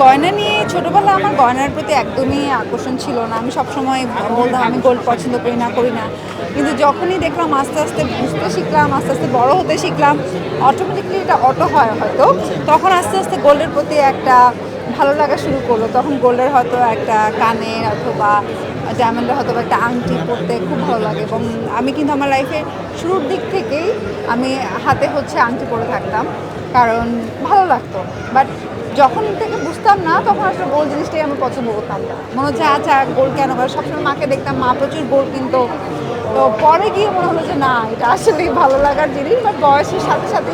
গয়না নিয়ে ছোটবেলা আমার গয়নার প্রতি একদমই আকর্ষণ ছিল না। আমি সবসময় বলতাম, আমি গোল্ড পছন্দ করি না করি না। কিন্তু যখনই দেখলাম আস্তে আস্তে বুঝতে শিখলাম, আস্তে আস্তে বড় হতে শিখলাম অটোমেটিকলি এটা অটো হয় হয়তো। তখন আস্তে আস্তে গোল্ডের প্রতি একটা ভালো লাগা শুরু করল। তখন গোল্ডের হয়তো একটা কানের অথবা ডায়মন্ডের হয়তো একটা আংটি পরতে খুব ভালো লাগে এবং আমি কিন্তু আমার লাইফের শুরুর দিক থেকেই আমি হাতে হচ্ছে আংটি পরে থাকতাম, কারণ ভালো লাগতো। বাট যখন থেকে বুঝতাম না, তখন আসলে গোল জিনিসটাই আমি পছন্দ করতাম মনে হচ্ছে আচ্ছা গোল কেন? করে সবসময় মাকে দেখতাম, মা, প্রচুর গোল কিন্তু। তো পরে গিয়ে মনে হলো যে, না, এটা আসলেই ভালো লাগার জিনিস। বাট বয়সের সাথে সাথে